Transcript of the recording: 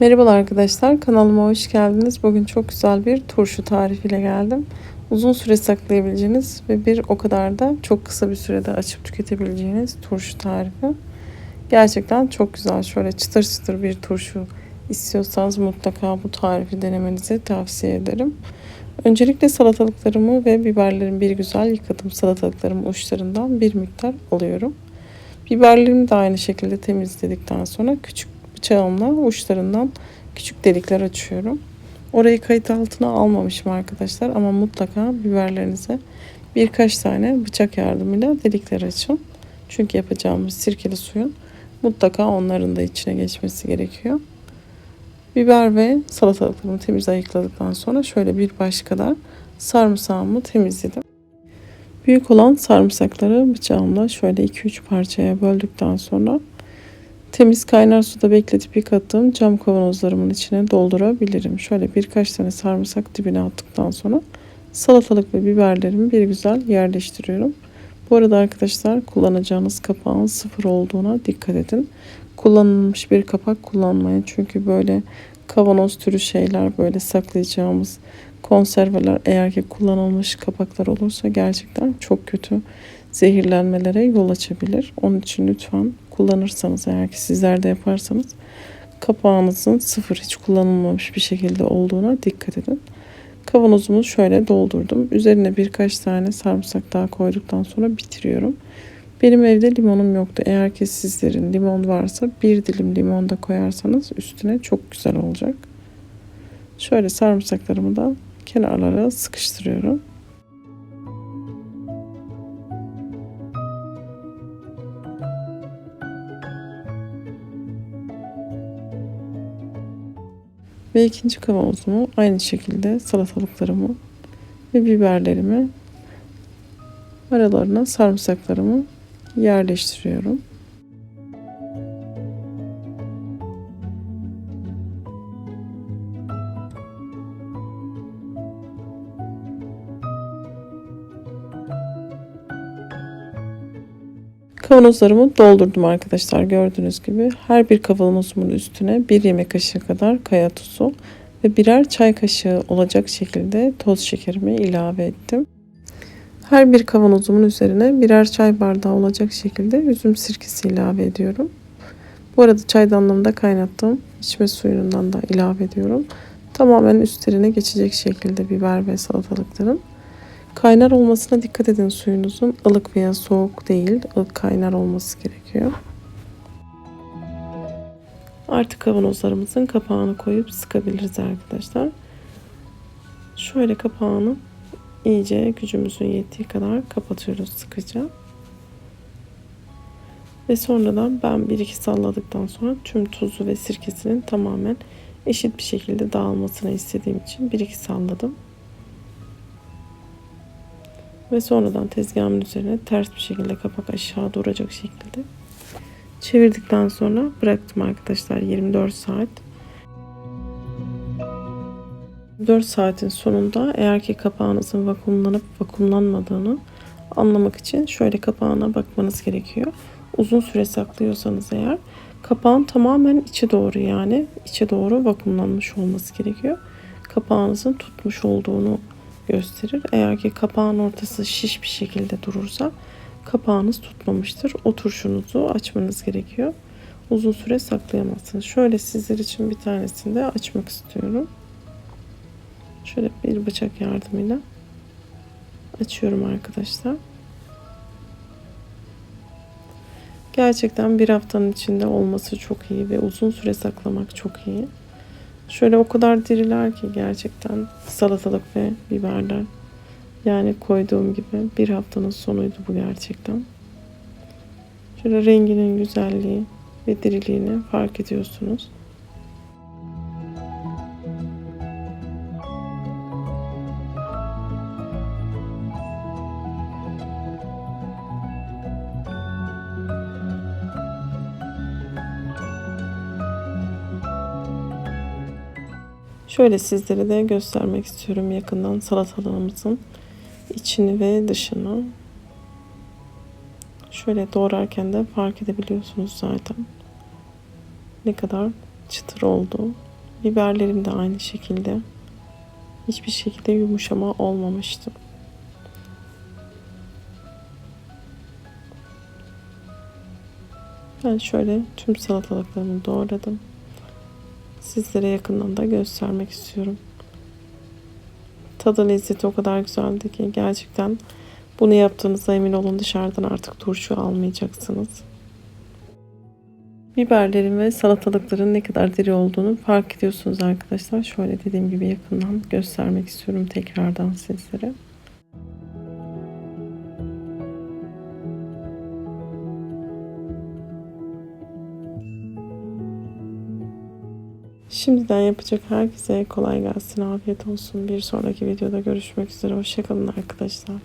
Merhabalar arkadaşlar kanalıma hoş geldiniz. Bugün çok güzel bir turşu tarifiyle geldim. Uzun süre saklayabileceğiniz ve bir o kadar da çok kısa bir sürede açıp tüketebileceğiniz turşu tarifi. Gerçekten çok güzel. Şöyle çıtır çıtır bir turşu istiyorsanız mutlaka bu tarifi denemenizi tavsiye ederim. Öncelikle salatalıklarımı ve biberlerimi bir güzel yıkadım. Salatalıklarımın uçlarından bir miktar alıyorum. Biberlerimi de aynı şekilde temizledikten sonra küçük bıçağımla uçlarından küçük delikler açıyorum. Orayı kayıt altına almamışım arkadaşlar ama mutlaka biberlerinize birkaç tane bıçak yardımıyla delikler açın. Çünkü yapacağımız sirkeli suyun mutlaka onların da içine geçmesi gerekiyor. Biber ve salatalıklarımı temiz ayıkladıktan sonra şöyle bir baş kadar sarımsağımı temizledim. Büyük olan sarımsakları bıçağımla şöyle 2-3 parçaya böldükten sonra temiz kaynar suda bekletip yıkattığım cam kavanozlarımın içine doldurabilirim. Şöyle birkaç tane sarımsak dibine attıktan sonra salatalık ve biberlerimi bir güzel yerleştiriyorum. Bu arada arkadaşlar kullanacağınız kapağın sıfır olduğuna dikkat edin. Kullanılmış bir kapak kullanmayın. Çünkü böyle kavanoz türü şeyler böyle saklayacağımız konserveler eğer ki kullanılmış kapaklar olursa gerçekten çok kötü zehirlenmelere yol açabilir. Onun için lütfen kullanırsanız eğer ki sizler de yaparsanız kapağınızın sıfır hiç kullanılmamış bir şekilde olduğuna dikkat edin. Kavanozumu şöyle doldurdum. Üzerine birkaç tane sarımsak daha koyduktan sonra bitiriyorum. Benim evde limonum yoktu. Eğer ki sizlerin limon varsa bir dilim limon da koyarsanız üstüne çok güzel olacak. Şöyle sarımsaklarımı da kenarlara sıkıştırıyorum. Ve ikinci kavanozumu aynı şekilde salatalıklarımı ve biberlerimi aralarına sarımsaklarımı yerleştiriyorum. Kavanozlarımı doldurdum arkadaşlar gördüğünüz gibi. Her bir kavanozumun üstüne bir yemek kaşığı kadar kaya tuzu ve birer çay kaşığı olacak şekilde toz şekerimi ilave ettim. Her bir kavanozumun üzerine birer çay bardağı olacak şekilde üzüm sirkesi ilave ediyorum. Bu arada çaydanlığımda kaynattığım içme suyundan da ilave ediyorum. Tamamen üstlerine geçecek şekilde biber ve salatalıkların. Kaynar olmasına dikkat edin suyunuzun. ılık veya soğuk değil, ılık kaynar olması gerekiyor. Artık kavanozlarımızın kapağını koyup sıkabiliriz arkadaşlar. Şöyle kapağını iyice gücümüzün yettiği kadar kapatıyoruz sıkıca. Ve sonradan ben bir iki salladıktan sonra tüm tuzu ve sirkesinin tamamen eşit bir şekilde dağılmasını istediğim için bir iki salladım. Ve sonradan tezgahımın üzerine ters bir şekilde kapak aşağı duracak şekilde çevirdikten sonra bıraktım arkadaşlar 24 saat. 4 saatin sonunda eğer ki kapağınızın vakumlanıp vakumlanmadığını anlamak için şöyle kapağına bakmanız gerekiyor. Uzun süre saklıyorsanız eğer kapağın tamamen içe doğru yani içe doğru vakumlanmış olması gerekiyor. Kapağınızın tutmuş olduğunu gösterir. Eğer ki kapağın ortası şiş bir şekilde durursa kapağınız tutmamıştır. O turşunuzu açmanız gerekiyor. Uzun süre saklayamazsınız. Şöyle sizler için bir tanesini de açmak istiyorum. Şöyle bir bıçak yardımıyla açıyorum arkadaşlar. Gerçekten bir haftanın içinde olması çok iyi ve uzun süre saklamak çok iyi. Şöyle o kadar diriler ki gerçekten salatalık ve biberler. Yani koyduğum gibi bir haftanın sonuydu bu gerçekten. Şöyle renginin güzelliği ve diriliğini fark ediyorsunuz. Şöyle sizlere de göstermek istiyorum yakından salatalığımızın içini ve dışını. Şöyle doğrarken de fark edebiliyorsunuz zaten. Ne kadar çıtır oldu. Biberlerim de aynı şekilde. Hiçbir şekilde yumuşama olmamıştı. Ben şöyle tüm salatalıklarımı doğradım. Sizlere yakından da göstermek istiyorum. Tadı lezzeti o kadar güzeldi ki gerçekten bunu yaptığınızda emin olun dışarıdan artık turşu almayacaksınız. Biberlerin ve salatalıkların ne kadar diri olduğunu fark ediyorsunuz arkadaşlar. Şöyle dediğim gibi yakından göstermek istiyorum tekrardan sizlere. Şimdiden yapacak herkese kolay gelsin, afiyet olsun. Bir sonraki videoda görüşmek üzere. Hoşçakalın arkadaşlar.